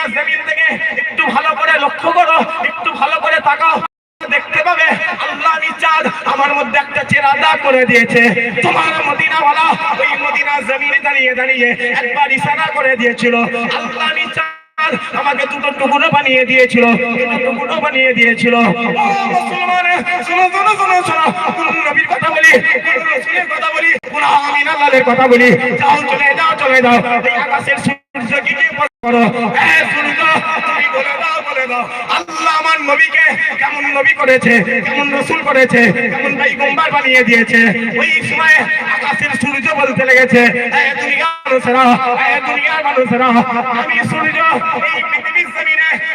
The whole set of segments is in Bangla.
মদিনা জমিন থেকে একটু ভালো করে লক্ষ্য করো, একটু ভালো করে তাকাও, দেখতে পাবে আল্লাহ নিচাঁদ চাঁদ আমার মধ্যে একটা চেরাদা করে দিয়েছে। তোমার মদিনা বলা ওই মদিনা জমিনে দাঁড়িয়ে দাঁড়িয়ে একবার ইশারা করে দিয়েছিল, আল্লাহ আমি চাঁদ আমাকে দুটো টুকরো বানিয়ে দিয়েছিল। টুকরো বানিয়ে দিয়েছিল। মুসলমান আমার নবীকে কেমন নবী করেছে, কেমন রসুল করেছে, কেমন ভাই গম্বার বানিয়ে দিয়েছে, ওই সময় আকাশের সূর্য বলতে লেগেছে দুনিয়ার মানুষেরা দুনিয়ার মানুষেরা, আমি সূর্য, এই জমিনে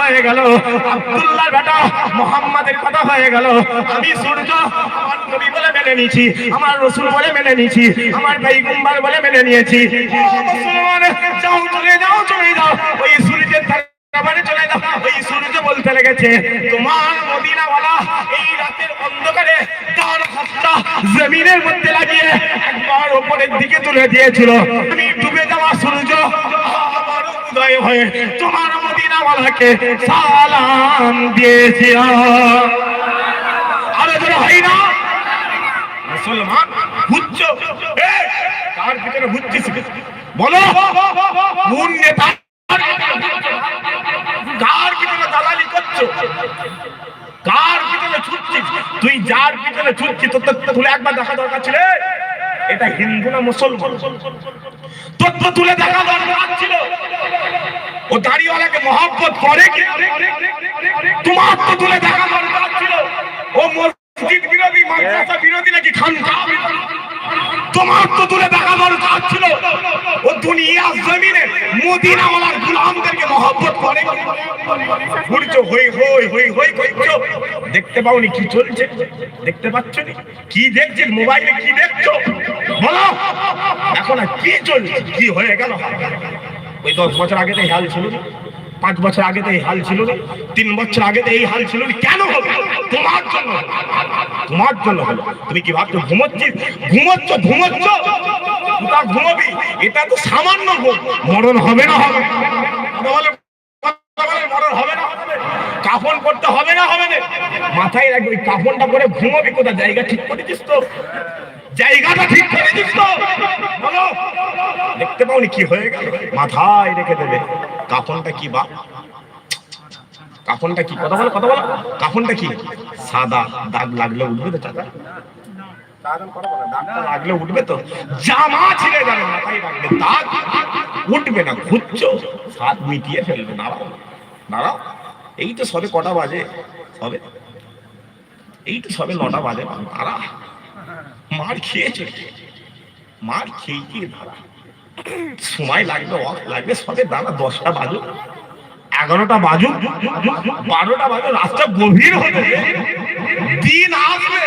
হয়ে গেল। বেটা মোহাম্মদের কথা হয়ে গেল। আমি সূর্য, আমার নবী বলে মেনে নিয়েছি, আমার রসুল বলে মেনে নিয়েছি, আমার পয়গম্বর বলে মেনে নিয়েছি। মুসলমান, যাও, চলে যাও চলে যাও। ওই সূর্যের সূর্য বলতে লেগেছে, তোমার মদিনাওয়ালা এই রাতের অন্ধকারে জমিনের মধ্যে লাগিয়ে একবার ওপরের দিকে তুলে দিয়েছিল। আমি ডুবে যাওয়া সূর্য আবার উদয় হয়ে তোমার মদিনাওয়ালাকে সালাম দিয়েছিল আরে ধরে হয় না। মুসলমান কার ভিতরে বুঝছিস বলো। কোন নেতা? কার পিছনে দালালি করছ? কার ছুটছিস তুই যার পিছনে ছুটছিস তোর তুলে একবার দেখা দরকার ছিল। এটা হিন্দু না মুসলমান? তোর তুলে দেখা দরকার ছিল। ও দাড়িওয়ালাকে মহব্বত করে কি? তোমার তো তুলে দেখা দরকার ছিল। ও মসজিদ বিরোধী, মাদ্রাসা বিরোধী নাকি খানকা? তোমার তো তুলে দেখা দরকার ছিল। ও দুনিয়া জমিনে মদিনাওয়ালার গুলামদেরকে মহব্বত করে ঘুরছো হই হই হই হই করছ। দেখতে পাওনি কি চলছে? দেখতে পাচ্ছ নি? কি দেখছে? মোবাইলে কি দেখছ? বলো। এখন না কি চলছে? কি হয়ে গেল? ওই দশ বছর আগে তো এই হাল ছিল না পাঁচ বছর আগে তো এই হাল ছিল না তিন বছর আগে তো এই হাল ছিল না কেন হবে? তোমার জন্য তোমার জন্য হলো তুমি কি ভাবছ ঘুমোচ্ছিস ঘুমোচ্ছ ঘুমোচ্ছ। তা ঘুমোবি? এটা তো সামান্য মরণ হবে না হবে। মরণ হবে না কাফন করতে হবে না হবে না। মাথায় রাখবি, ওই কাফনটা করে ঘুমোবি কোথায়? জায়গা ঠিক করেছিস তো। জায়গাটা ঠিক করেছিস তো বলো। দেখতে পাওনি কি হয়ে গেল? মাথায় রেখে দেবে। কাফনটা কি বা? কাফনটা কি? কথা বলো কথা বলো। কাফনটা কি? সাদা দাগ লাগলে উঠবে তো দাগটা লাগলে উঠবে তো? জামা ছিঁড়ে যাবে, মাথায় রাখবে। দাগ উঠবে না, ঘুরছো। হাত মিটিয়ে ফেলবে। দাঁড়াও দাঁড়াও। এই তো সবে কটা বাজে। সবে? এই তো সবে নটা বাজে, দাঁড়া। মার খেয়েছে। মার খেয়ে কি দাঁড়া সময় লাগবে অফ লাগবে সবে দাঁড়া দশটা বাজুক এগারোটা বাজুক বারোটা বাজুক রাস্তা গভীর হবে। দিন আসবে।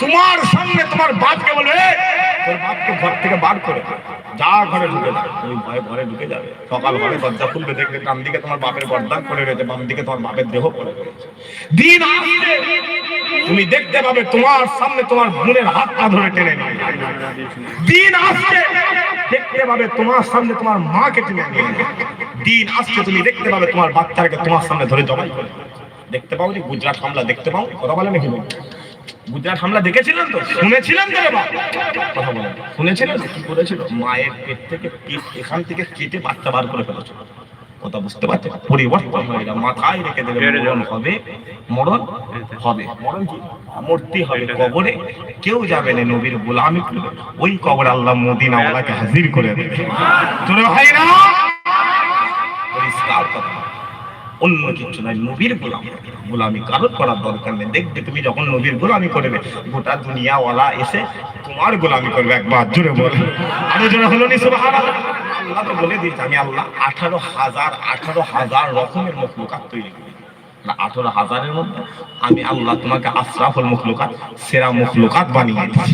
তোমার সামনে তোমার বাপকে বলবে "এই, তোর বাপকে ঘর থেকে বার করে যা ঘরে ঢুকে যাবে ওই ভয়ে ঘরে ঢুকে যাবে। সকাল ঘরে দরজা খুলবে, দেখবে ডান দিকে তোমার বাপের গর্দান করে রয়েছে, বাম দিকে তোমার বাপের দেহ পড়ে রয়েছে। আসবে তুমি দেখতে পাবে তোমার সামনে তোমার বোনের হাত পা ধরে টেনে নিয়ে দিন আসছে, দেখতে পাবে তোমার সামনে তোমার মাকে টেনে নিয়ে দিন আসছে, তুমি দেখতে পাবে তোমার বাচ্চাকে তোমার সামনে ধরে করে দেখতে পাও যে গুজরাট হামলা, দেখতে পাও? কথা বলে নাকি? গুজরাট হামলা দেখেছিলেন তো? শুনেছিলেন তো কথা বলেন। শুনেছিলেন কি করেছিল? মায়ের পেট থেকে এখান থেকে কেটে বাচ্চা বার করে ফেলেছিল। কথা বুঝতে পারছেন? পরিবর্তন হয়ে গেল। মাথায় রেখে মরণ হবে। মরণ হবে। মরণ কি? মূর্তি হবে কবরে। কেউ যাবে না নবীর গোলামি ওই কবর আল্লাহ মদিনা ওলাকে হাজির করে দেবে। তোরে ভাই না পরিষ্কার কথা অন্য কিছু নাই নবীর গোলাম। গোলামি কারোর করার দরকার নেই। দেখবে তুমি যখন নবীর গোলামি করবে, গোটা দুনিয়াওয়ালা এসে তোমার গোলামি করবে একবার, জোরে বলে। আরও জোরে হলো নি আল্লাহ তো বলে দিয়েছে, আমি আল্লাহ আঠারো হাজার আঠারো হাজার রকমের মুখ তৈরি করি। আঠারো হাজারের মধ্যে আমি আল্লাহ তোমাকে আশরাফুল মুখলুকাত, সেরা মুখলুকাত বানিয়ে দিচ্ছি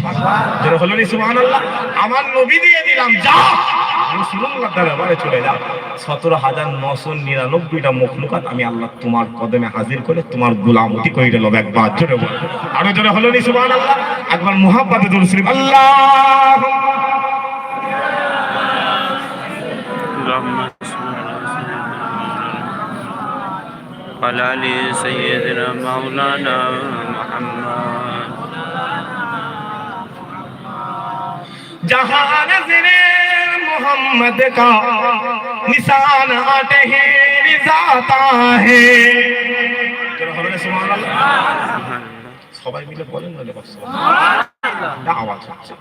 যেটা হলো নি, সুবহানাল্লাহ। আমার নবী দিয়ে দিলাম, যা! রাসূলুল্লাহ দরবারে চলে যাও। সতেরো হাজার নশো নিরানব্বইটা মুখলুকাত আমি আল্লাহ তোমার কদমে হাজির করে তোমার গুলামতি করে দিলাম একবার, জোরে বল আরও জোরে হলো নি, সুবহানাল্লাহ। একবার মুহাব্বতে দরুদ শরীফ আল্লাহ وعلى آل سيدنا مولانا محمد جہان زیر محمد کا نشان آتے ہیں رضاتا ہے سبحان اللہ সবাই মিলে বলেন না লেবাস সুবহানাল্লাহ আওয়াজ হচ্ছে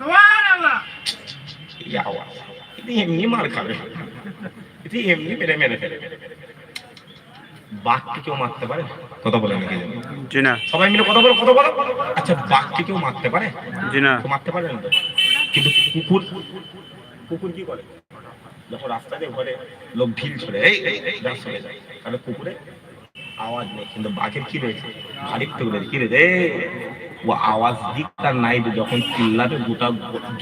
সুবহানাল্লাহ এই আওয়াজ এমনি মার খাবে এটি এমনি মেরে মেরে ফেলে বাঘকে কেউ মারতে পারে? কথা বলে নাকি জি না। সবাই মিলে কথা বলো কথা বলো। আচ্ছা বাঘকে কেউ মারতে পারে? জি না। মারতে পারবেন তো? কিন্তু কুকুর কুকুর কি করে? যখন রাস্তা দিয়ে ঘরে লোক ঢিল ছড়ে এই এই চলে যায়। তাহলে কুকুরে আওয়াজ নেই কিন্তু বাঘের কি রয়েছে? ভারী রয়েছে কি রয়েছে? ও আওয়াজ দিক তার নাই যখন চিল্লাবে গোটা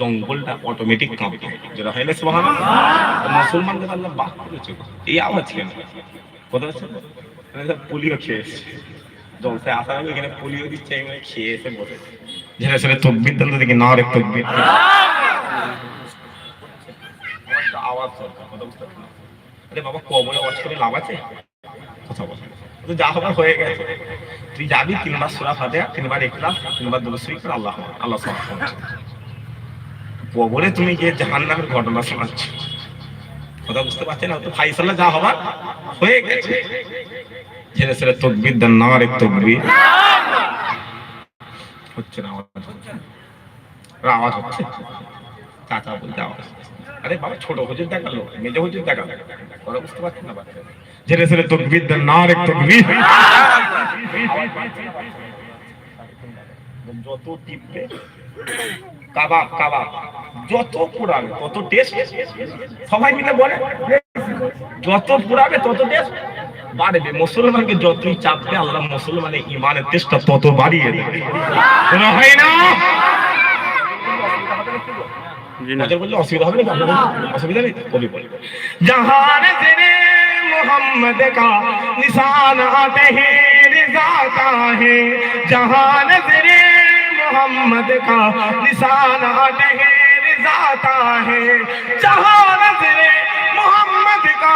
জঙ্গলটা অটোমেটিক কাঁপবে। যেটা হয় না সুবহান মুসলমানকে আল্লাহ বাঘ করেছে এই আওয়াজ কেন? কথা হচ্ছে পুলিও খেয়ে এসছে জলসায় আসার আগে এখানে পুলিও দিচ্ছে এখানে খেয়ে এসে বসে যেটা সেটা তকবির দেন দেখি না রে তকবির। আওয়াজ। আরে বাবা কবরে আওয়াজ করে লাভ আছে? কথা বল। তো যা হবার হয়ে গেছে। তুই যাবি তিনবার সুরা ফাতিহা তিনবার ইখলাস তিনবার করে আল্লাহ আল্লাহ কবরে তুমি গিয়ে জাহান্নামের ঘটনা শোনাচ্ছ। কথা বুঝতে পারছেন? না তো ফাইসাল্লাহ যা হবার হয়ে গেছে। ছেলে ছেলে তকবির দেন না রে তকবির। হচ্ছে না, আওয়াজ আওয়াজ হচ্ছে চাচা বলতে আওয়াজ আরে বাবা, ছোট হুজুর দেখাল, মেজে হুজুর দেখাল। ওরা বুঝতে পারছেন না বাচ্চা ছেলে ছেলে তকবির দেন না রে তকবির। যত টিপবে, কাবাব কাবাব, যত পুরাবে তত টেস্ট সবাই মিলে বলে। যত পুরাবে তত টেস্ট বাড়বে মুসলমানকে যতই চাপবে আল্লাহ মুসলমানের ইমানের তেষ্টা তত বাড়িয়ে দেবে শোনা হয় না? অসুবিধা হবে محمد کا نشان آتے ہیں رضا کا ہے محمد کا نشان آتے ہیں ہے جہاں نظر محمد کا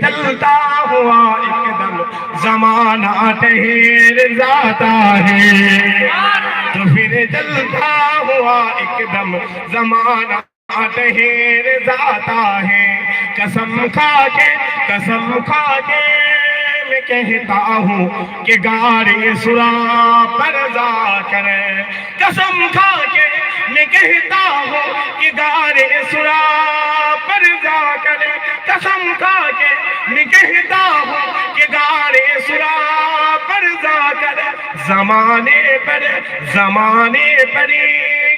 جلتا ہوا ایک دم زمانہ تہیر جاتا ہے۔ تو پھر جلتا ہوا ایک دم زمانہ تہیر جاتا ہے۔ قسم کھا کے، قسم کھا کے میں کہتا ہوں کہ گاڑی سرا پر جا کر قسم کھا کے میں کہتا ہوں کہ دار سرا پر جا کر قسم کھا کے میں کہتا ہوں کہ دار سرا پر جا کر زمانے پر زمانے پر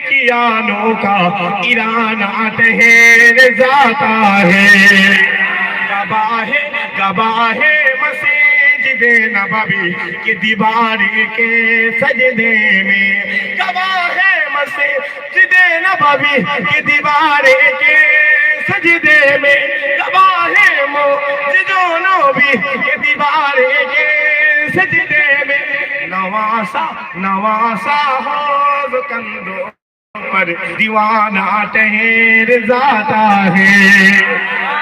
کیانوں کا ایران ٹہر جاتا ہے۔ گباہ گباہ مسجد نبوی کی دیواری کے سجدے میں۔ گواہ ہے مسجد نبوی کی دیوار کے سجدے میں۔ گواہ ہے مسجد نبوی کی دیوار کے سجدے میں۔ نواسا نواسا حوض کندو پر دیوانہ ٹہر جاتا ہے۔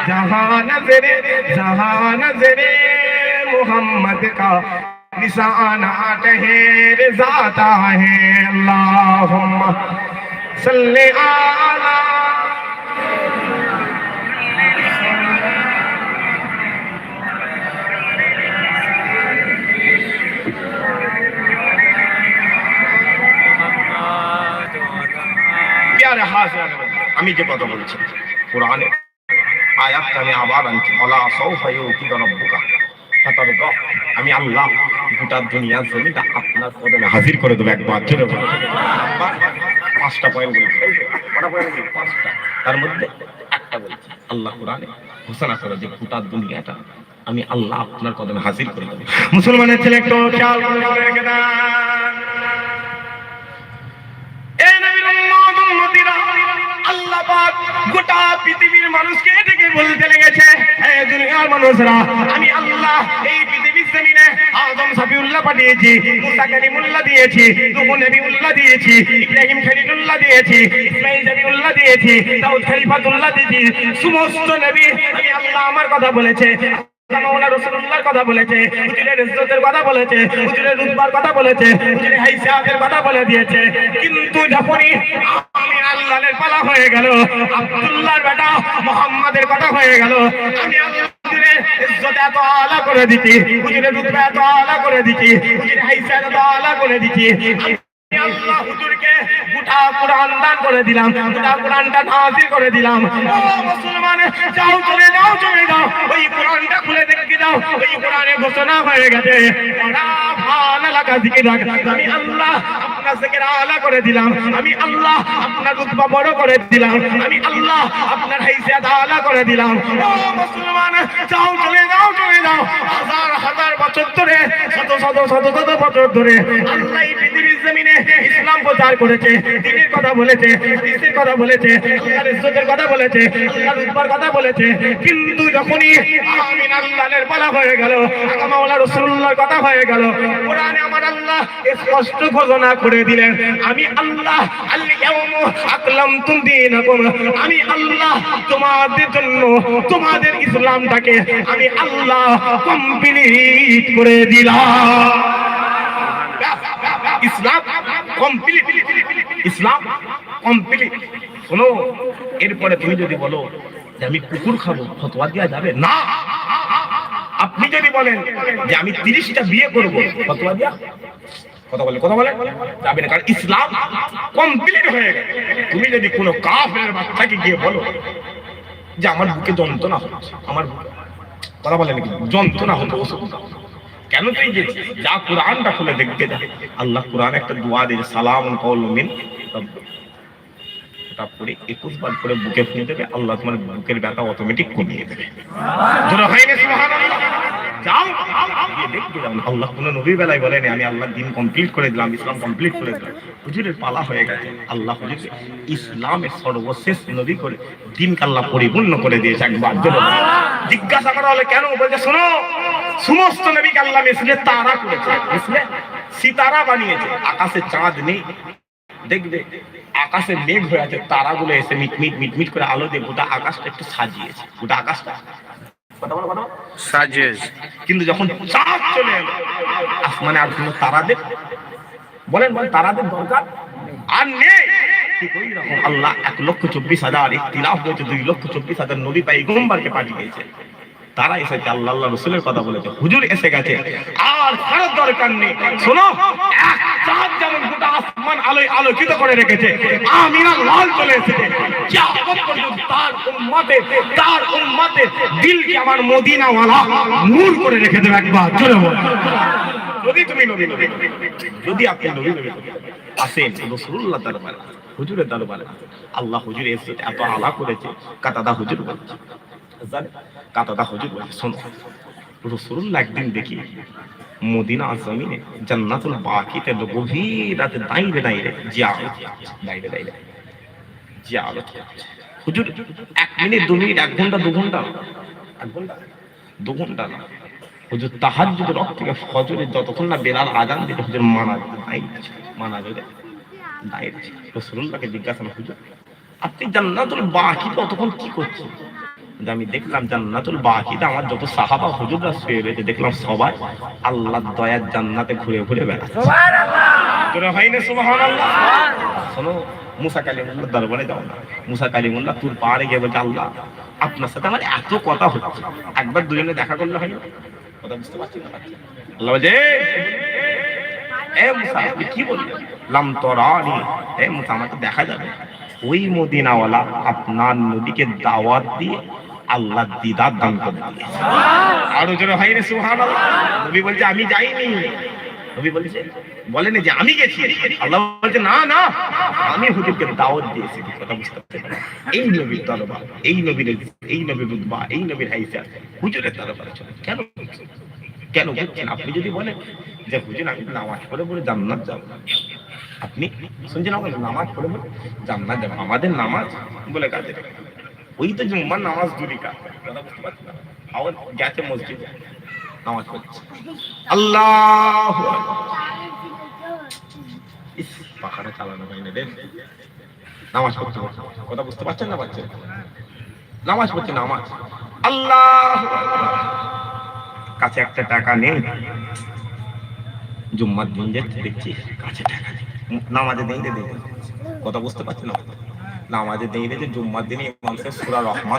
جہاں نظریں جہاں نظریں محمد کا نشان ہے رضاتا ہے۔ اللہم صلی علی پیارے جب আমি যে কথা বলছি কোরআনে আয়াতটা আমি আবার আনছি বলা আমি আল্লাহ, গোটা দুনিয়ার জমিটা আপনার কদমে হাজির করে দেবো একবার, জোরে পাঁচটা পয়েন্ট বলছি? পাঁচটা। তার মধ্যে একটা বলছি, আল্লাহ কোরআনে ঘোষণা করে যে গোটা দুনিয়াটা আমি আল্লাহ আপনার কদমে হাজির করে দেবো। মুসলমানের ছেলে একটু খেয়াল করে রেখে গোটা পৃথিবীর মানুষকে ডেকে বলতে লেগেছে, হে দুনিয়ার মানুষরা, আমি আল্লাহ এই আদম সাফিউল্লাহ পাঠিয়েছি মুসা কালিমুল্লাহ দিয়েছি নূহ নবীউল্লাহ দিয়েছি, ইব্রাহিম খলিলুল্লাহ দিয়েছি, ইসমাইল নবীউল্লাহ দিয়েছি, দাউদ খলিফাতুল্লাহ দিয়েছি, সমস্ত নবী আমি আল্লাহ আমার কথা বলেছে আমি আল্লাহর বেটা মুহাম্মাদের কথা হয়ে গেল, আমি আল্লাহ হুজুরের ইজ্জত এত আলা করে দিচ্ছি হুজুরের রুতবা এত আলা করে আল্লাহ হুজুরকে কোরআন দান করে দিলাম কোরআনটা নাজিল করে দিলাম। মুসলমান, যাও চলে যাও চলে যাও। ওই কোরআনটা খুলে দেখে দাও, ওই কোরআনে ঘোষণা হয়ে গেছে। আমি আল্লাহ আপনার জিকির করে দিলাম। আমি আল্লাহ আপনার করে দিলাম। আল্লাহ মুসলমান, যাও চলে হাজার হাজার বছর ধরে বছর ধরে জমিনে ইসলাম প্রচার করেছে দিনের কথা বলেছে ইসলামের কথা বলেছে, আল্লাহর কথা বলেছে, আল্লাহর রূপবার কথা বলেছে। কিন্তু যখনই আমিন আল্লাহর বলা হয়ে গেল মাওলা রাসূলুল্লাহর কথা হয়ে গেল, কোরআনে আমার আল্লাহ স্পষ্ট ঘোষণা করে দিলেন, আমি আল্লাহ আল ইয়াউমু আকলামতু দীনাকুম, আমি আল্লাহ তোমাদের জন্য তোমাদের ইসলামটাকে আমি আল্লাহ কমপ্লিট করে দিলাম। ইসলাম কমপ্লিট ইসলাম কমপ্লিট শোনো, এরপরে তুমি যদি বলো যে আমি কুকুর খাব, ফতোয়া দেওয়া যাবে? না। আপনি যদি বলেন যে আমি তিরিশটা বিয়ে করব, ফতোয়া দেওয়া কথা বলে কথা বলে? যাবে না, কারণ ইসলাম কমপ্লিট হয়ে গেছে। তুমি যদি কোনো কাফের বাচ্চাকে গিয়ে বলো যে আমার বুকে যন্ত্রণা হচ্ছে, আমার কথা বলে নাকি? যন্ত্রণা হতো। কেন তুই যে যা কোরআনটা খুলে দেখতে যা। আল্লাহ কোরআন একটা দোয়া দিয়েছে সালাম কৌল মিন রাব্বিক। ওটা পড়ে একুশ বার করে বুকে ফুঁয়ে দেবে, আল্লাহ তোমার বুকের ব্যথা অটোমেটিক কমিয়ে দেবে। ধরো যাও, গিয়ে দেখতে আল্লাহ কোনো নবীর বেলায় বলেনি, আমি আল্লাহ দিন কমপ্লিট করে দিলাম, ইসলাম কমপ্লিট করে দিলাম। হুজুরের পালা হয়ে গেছে। আল্লাহ হুজুরকে ইসলামের সর্বশেষ নবী করে দিনকে আল্লাহ পরিপূর্ণ করে দিয়েছে একবার। জিজ্ঞাসা করা হলে, কেন? বলছে, শোনো সমস্ত নবীকে আল্লাহ মিসলে তারা করেছে মিসলে সিতারা বানিয়েছে আকাশে চাঁদ নেই। দেখবে আকাশে মেঘ হয়ে আছে তারাগুলো এসে মিটমিট মিটমিট করে আলো দিয়ে গোটা আকাশটা একটু সাজিয়েছে গোটা আকাশটা। সাজেস কিন্তু যখন চাঁদ চলে এলো আসমানে আর কোনো তারাদের? বলেন বলেন তারাদের দরকার? আর নেই। আল্লাহ এক লক্ষ চব্বিশ হাজার ইতিলাফ হয়েছে দুই লক্ষ চব্বিশ হাজার নবী পাই গোমবারকে পাঠিয়েছে। তারা এসেছে, আল্লাহ আল্লাহ রসুলের কথা বলেছে। হুজুর এসে গেছে। আর কারও দরকার নেই। শোনো চাঁদ যেমন গোটা আসমান আলোয় আলোকিত করে রেখেছে লাল চলে এসেছে। তার দিলকে আমার মদিনাওয়ালা নূর করে রেখে দেবে একবার যদি তুমি নবী নবী যদি আপনি নবী নবী আসেন রসুল্লাহ দরবারে, হুজুরের দরবারে, আল্লাহ হুজুর এসে এত আলা করেছে, কাতাদা হুজুর বলছে? কাতাদা হুজুর বলছে শোনো রসুল্লাহ একদিন দেখি মদিনা জমিনে জান্নাতুল বাকিতে গভীর রাতে দাঁড়িয়ে দাঁড়িয়ে জিয়ারত করছে, দাঁড়িয়ে দাঁড়িয়ে জিয়ারত। হুজুর এক মিনিট দু মিনিট এক ঘণ্টা দু ঘণ্টা এক ঘণ্টা দু ঘণ্টা না। হুজুর তাহার যদি রক্ত থেকে ফজরে যতক্ষণ না বেলাল আজান দিতে হুজুর মানা দাঁড়িয়েছে মানা যদি দাঁড়িয়েছে রসুল্লাহকে জিজ্ঞাসা না হুজুর আপনি জান্নাতুল বাকিতে অতক্ষণ কি করছেন? যে আমি দেখলাম জান্নাতুল বাকিতে আমার যত সাহাবা হুজুররা শুয়ে রয়েছে দেখলাম সবাই আল্লাহ দয়ার জান্নাতে ঘুরে ঘুরে বেড়াচ্ছে। তোরা হয়নি সুবহানাল্লাহ? শোনো মুসা কালিমুল্লাহ দরবারে যাও না। মুসা কালিমুল্লাহ তোর পাহাড়ে গিয়ে বলছে আল্লাহ আপনার সাথে আমার এত কথা হচ্ছে। একবার দুজনে দেখা করলে হয় না? কথা বুঝতে পারছি না? আল্লাহ বলছে এ মুসা কি বললেন? লাম তরানি এ মুসা আমাকে দেখা যাবে। ওই মদিনাওয়ালা আপনার নদীকে দাওয়াত দিয়ে আল্লাহ দিদার দান করে আরও জোরে ভাই রে, সুবহানাল্লাহ। নবী বলছে, আমি যাইনি। নবী বলছে বলেন যে আমি গেছি। আল্লাহ বলছে, না না, আমি হুজুরকে দাওয়াত দিয়েছি কথা বুঝতে পারছেন এই নবীর দরবার, এই নবীর এই নবীর রুতবা এই নবীর হাইসা, হুজুরের চলে কেন কেন বুঝছেন আপনি যদি বলেন যে, হুজুর, আমি নামাজ পড়ে পড়ে জান্নাত যাব। আপনি শুনছেন আমার নামাজ পড়ে পড়ে জান্নাত যাব। আমাদের নামাজ বলে কাজে ওই তো জুম্মার নামাজ কথা বুঝতে পারছেন আবার গেছে মসজিদে। নামাজ পড়ছে। আল্লাহ পাখাটা চালানো না নামাজ কথা বুঝতে পারছেন না নামাজ পড়ছে, নামাজ। আল্লাহ কাছে একটা টাকা নেই। জুম্মার দিন দেখছি কাছে টাকা নেই। নামাজে দেই রে কথা বুঝতে পারছেন না? নামাজে দেই রে যে জুম্মার দিনে ইমাম সূরা রহমান